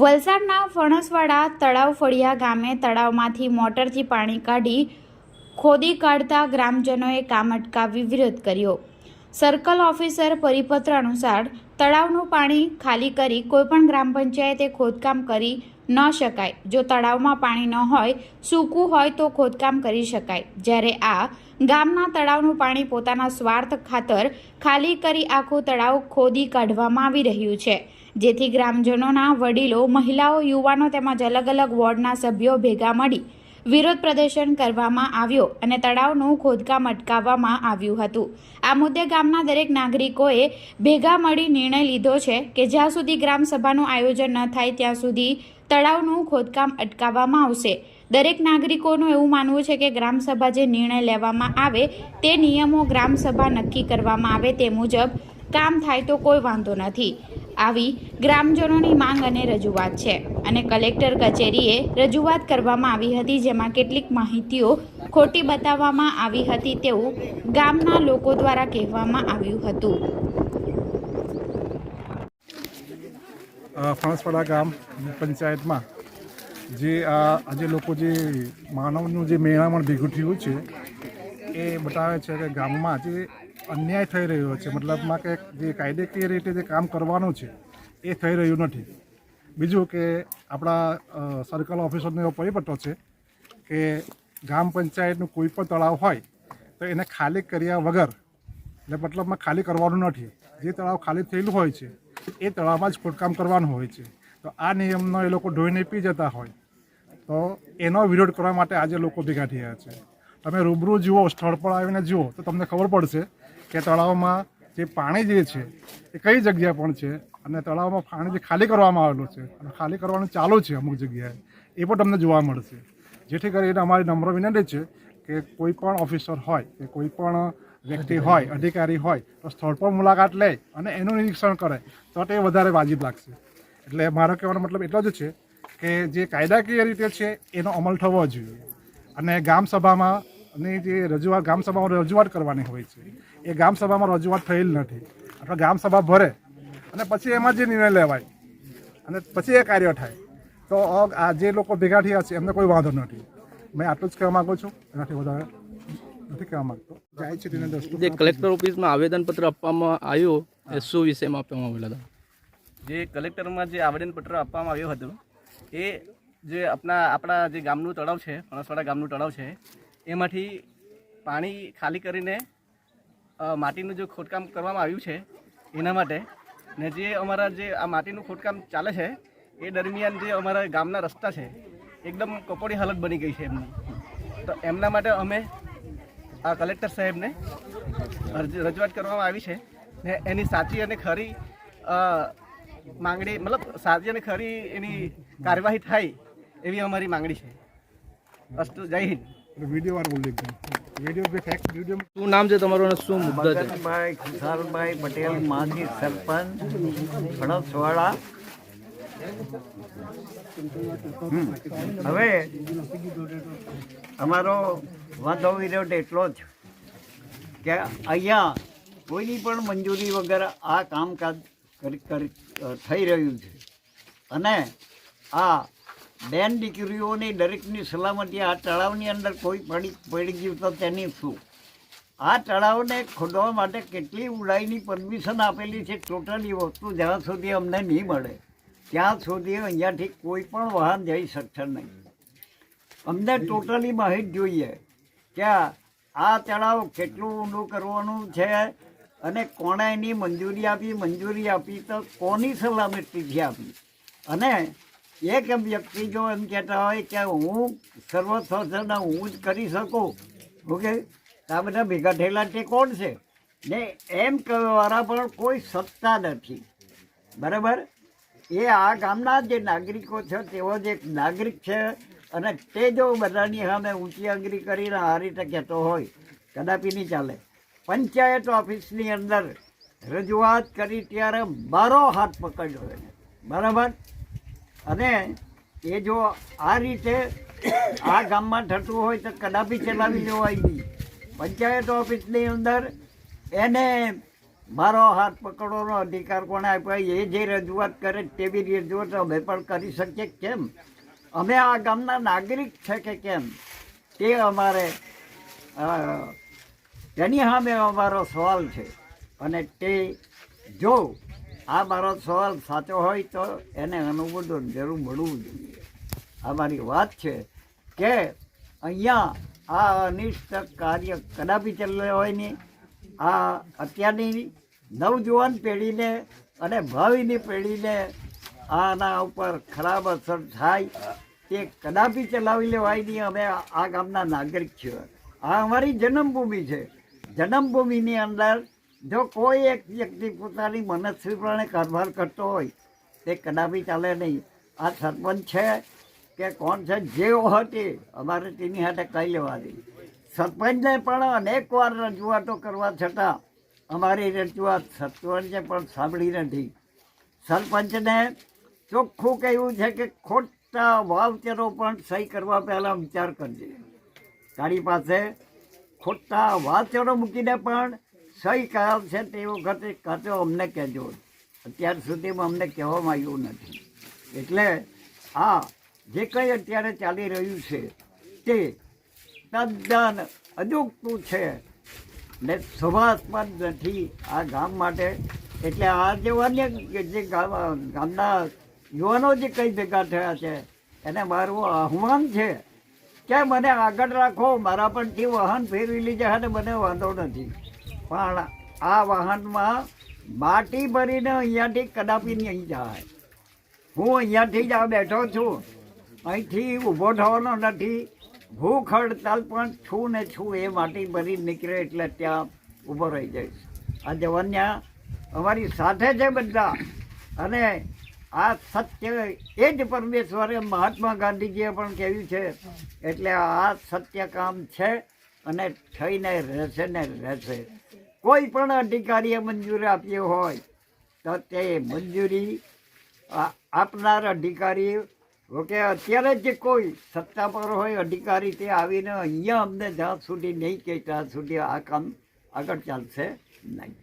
વલસાડના ફણસવાડા તળાવ ફળિયા ગામે તળાવમાંથી મોટરથી પાણી કાઢી ખોદી કાઢતા ગ્રામજનોએ કામ અટકાવી વિરોધ કર્યો. સર્કલ ઓફિસર પરિપત્ર અનુસાર તળાવનું પાણી ખાલી કરી કોઈપણ ગ્રામ પંચાયતે ખોદકામ કરી ન શકાય. જો તળાવમાં પાણી ન હોય, સૂકું હોય તો ખોદકામ કરી શકાય. જ્યારે આ ગામના તળાવનું પાણી પોતાના સ્વાર્થ ખાતર ખાલી કરી આખું તળાવ ખોદી કાઢવામાં આવી રહ્યું છે. જેથી ગ્રામજનોના વડીલો, મહિલાઓ, યુવાનો તેમજ અલગ અલગ વોર્ડના સભ્યો ભેગા મળી વિરોધ પ્રદર્શન કરવામાં આવ્યો અને તળાવનું ખોદકામ અટકાવવામાં આવ્યું હતું. આ મુદ્દે ગામના દરેક નાગરિકોએ ભેગા મળી નિર્ણય લીધો છે કે જ્યાં સુધી ગ્રામસભાનું આયોજન ન થાય ત્યાં સુધી તળાવનું ખોદકામ અટકાવવામાં આવશે. દરેક નાગરિકોનું એવું માનવું છે કે ગ્રામસભા જે નિર્ણય લેવામાં આવે તે નિયમો ગ્રામસભા નક્કી કરવામાં આવે તે મુજબ કામ થાય તો કોઈ વાંધો નથી. આવી ગ્રામજનોની માંગ અને રજૂઆત છે. અને કલેક્ટર કચેરીએ રજૂઆત કરવામાં આવી હતી જેમાં કેટલીક માહિતીઓ ખોટી બતાવવામાં આવી હતી તેવું ગામના લોકો દ્વારા કહેવામાં આવ્યું હતું. ફણસવાડા ગામ પંચાયતમાં જે આ આજે લોકો જે માનવનું જે મેળામણ ભેગું થયું છે, એ બતાવે છે કે ગામમાં જે અન્યાય થઈ રહ્યો છે. મતલબમાં કે જે કાયદેકીય રીતે જે કામ કરવાનું છે, એ થઈ રહ્યું નથી. બીજું કે આપણા સર્કલ ઓફિસરનો એવો પરિપત્ર છે કે ગ્રામ પંચાયતનું કોઈ પણ તળાવ હોય, તો એને ખાલી કર્યા વગર, એટલે મતલબમાં ખાલી કરવાનું નથી. જે તળાવ ખાલી થયેલું હોય છે, એ તળાવમાં જ ખોદકામ કરવાનું હોય છે. તો આ નિયમનો એ લોકો ધોઈને પી જતા હોય. તો એનો વિરોધ કરવા માટે આજે લોકો ભેગા થયા છે. તમે રૂબરૂ જુઓ, સ્થળ પર આવીને જુઓ, તો તમને ખબર પડશે કે તળાવમાં જે પાણી જે છે, એ કઈ જગ્યા પણ છે? અને તળાવમાં પાણી જે ખાલી કરવામાં આવેલું છે, અને ખાલી કરવાનું ચાલુ છે અમુક જગ્યાએ, એ પણ તમને જોવા મળશે. જેથી કરીને અમારી નમ્ર વિનંતી છે કે કોઈ પણ ઓફિસર હોય, કે કોઈ પણ વ્યક્તિ હોય, અધિકારી હોય, તો સ્થળ પર મુલાકાત લે અને એનું નિરીક્ષણ કરે, તો તે વધારે વાજિબ લાગશે. એટલે મારો કહેવાનો મતલબ એટલો જ છે કે જે કાયદાકીય રીતે છે, એનો અમલ થવો જોઈએ. અને ગામસભામાં ની જે રજૂઆત ગામસભામાં રજૂઆત કરવાની હોય છે એ ગામ સભામાં રજૂઆત થયેલ નથી. અથવા ગામ સભા ભરે અને પછી એમાં જે નિર્ણય લેવાય અને પછી એ કાર્ય થાય. તો આ જે લોકો ભેગા થયા છે એમને કોઈ વાંધો નથી. મેં આટલું જ કહેવા માગું છું. એનાથી વધારે નથી કહેવા માગતો. જાય છે તેને દસ્તુ. જે કલેક્ટર ઓફિસમાં આવેદનપત્ર આપવામાં આવ્યું એ શું વિષયમાં આપવામાં આવેલા હતા? જે કલેક્ટરમાં જે આવેદનપત્ર આપવામાં આવ્યું હતું એ જે આપણા આપણા જે ગામનું તળાવ છે ફણસવાડા ગામનું તળાવ છે એમાંથી પાણી ખાલી કરીને માટીનું જે ખોદકામ કરવામાં આવ્યું છે, એના માટે ને જે અમારા જે આ માટીનું ખોદકામ ચાલે છે, એ દરમિયાન જે અમારા ગામના રસ્તા છે, એકદમ કપોડી હાલત બની ગઈ છે એમની. તો એમના માટે અમે આ કલેક્ટર સાહેબને રજૂઆત કરવામાં આવી છે ને એની સાચી અને ખરી માંગણી, મતલબ સાચી અને ખરી એની કાર્યવાહી થાય એવી અમારી માંગણી છે. અસ્તુ, જય હિન્દ. વીડિયો વાર બોલી એકદમ. વીડિયો पे ફેક્ટ વીડિયો શું નામ છે તમારું અને શું મુદ્દો છે? મગનભાઈ ખુશાલભાઈ પટેલ માજી સરપંચ ફણસવાડા હવે અમારો વાંધો વિરોધ એટલો જ કે અહીંયા કોઈની પણ મંજૂરી વગર આ કામકાજ કરી કરી થઈ રહ્યું છે. અને આ બેન દીકરીઓની દરેકની સલામતી આ તળાવની અંદર કોઈ પડી પડી ગયું તો તેની શું? આ તળાવને ખોદવા માટે કેટલી ઊંડાઈની પરમિશન આપેલી છે? ટોટલી વસ્તુ જ્યાં સુધી અમને નહીં મળે, ત્યાં સુધી અહીંયાથી કોઈ પણ વાહન જઈ શકશે નહીં. અમને ટોટલી માહિતી જોઈએ કે આ તળાવ કેટલું ઊંડું કરવાનું છે અને કોણે એની મંજૂરી આપી? મંજૂરી આપી તો કોની સલામતીથી આપી? અને એક વ્યક્તિ જો એમ કહેતા હોય કે હું સર્વસ્વ છે હું જ કરી શકું. ઓકે? આ બધા ભેગા થયેલા તે કોણ છે? ને એમ કહેવાવાળા પણ કોઈ સત્તા નથી. બરાબર? એ આ ગામના જે નાગરિકો છે, તેઓ જ એક નાગરિક છે અને તે જો બધાની સામે ઊંચી અંગરી કરીને આ રીતે કહેતો હોય, કદાપી નહીં ચાલે. પંચાયત ઓફિસની અંદર રજૂઆત કરી ત્યારે મારો હાથ પકડ્યો બરાબર? અને એ જો આ રીતે આ ગામમાં થતું હોય તો કદાપી ચલાવી લેવાય નહીં પંચાયત ઓફિસની અંદર એને મારો હાથ પકડવાનો અધિકાર કોણે આપ્યો? એ જે રજૂઆત કરે તેવી રજૂઆત અમે પણ કરી શકીએ કેમ? અમે આ ગામના નાગરિક છે કે કેમ? તે અમારે તેની સામે અમારો સવાલ છે. અને તે જો આ મારો સવાલ સાચો હોય તો એને અનુમોદન જરૂર મળવું જોઈએ. આ મારી વાત છે કે અહીંયા આ અનિષ્ટ કાર્ય કદાપી ચાલે હોય નહીં. આ અત્યારની નવજુવાન પેઢીને અને ભાવિની પેઢીને આના ઉપર ખરાબ અસર થાય તે કદાપી ચલાવી લેવાય નહીં. અમે આ ગામના નાગરિક છીએ. આ અમારી જન્મભૂમિ છે. જન્મભૂમિની અંદર જો કોઈ એક વ્યક્તિ પોતાની મનસ્વી કારભાર કરતો હોય, તે કદાપી ચાલે નહીં. આ સરપંચ છે કે કોણ છે? જે હતી, અમારે તેની સાથે કહી દે સરપંચને પણ અનેક વાર રજૂઆતો કરવા છતાં અમારી રજૂઆત સરપંચે પણ સાંભળી નથી. સરપંચને ચોખ્ખું કહેવું છે કે ખોટા વાવચરો પણ સહી કરવા પહેલાં વિચાર કરજે. તારી પાસે ખોટા વાવચરો મૂકીને પણ સહી કરાવ છે તે વખતે કાં તો અમને કહેજો. અત્યાર સુધીમાં અમને કહેવામાં આવ્યું નથી. એટલે આ જે કંઈ અત્યારે ચાલી રહ્યું છે તે તદ્દન અજુકતું છે ને શોભાસ્પદ નથી આ ગામ માટે. એટલે આ જે અન્ય જે ગામ, ગામના યુવાનો જે કંઈ ભેગા થયા છે, એને મારું આહ્વાન છે કે મને આગળ રાખો, મારા તે વાહન ફેરવી લીધા અને મને વાંધો નથી. પણ આ વાહનમાં માટી ભરીને અહીંયાથી કદાપી નહીં જાય. હું અહીંયાથી જ આ બેઠો છું. અહીંથી ઊભો થવાનો નથી. ભૂખ હડતાલ પણ છું ને છું એ માટી ભરી નીકળે એટલે ત્યાં ઊભો રહી જઈશ. આ જવાન્યા અમારી સાથે છે બધા. અને આ સત્ય એ જ પરમેશ્વરે મહાત્મા ગાંધીજીએ પણ કહ્યું છે. એટલે આ સત્ય કામ છે અને થઈને રહેશે ને રહેશે. કોઈ પણ અધિકારીએ મંજૂરી આપી હોય, તો તે મંજૂરી આપનાર અધિકારી, ઓકે, અત્યારે જે કોઈ સત્તા પર હોય, અધિકારી તે આવીને અહીંયા અમને જ્યાં સુધી નહીં કે ત્યાં સુધી આ કામ આગળ ચાલશે નહીં.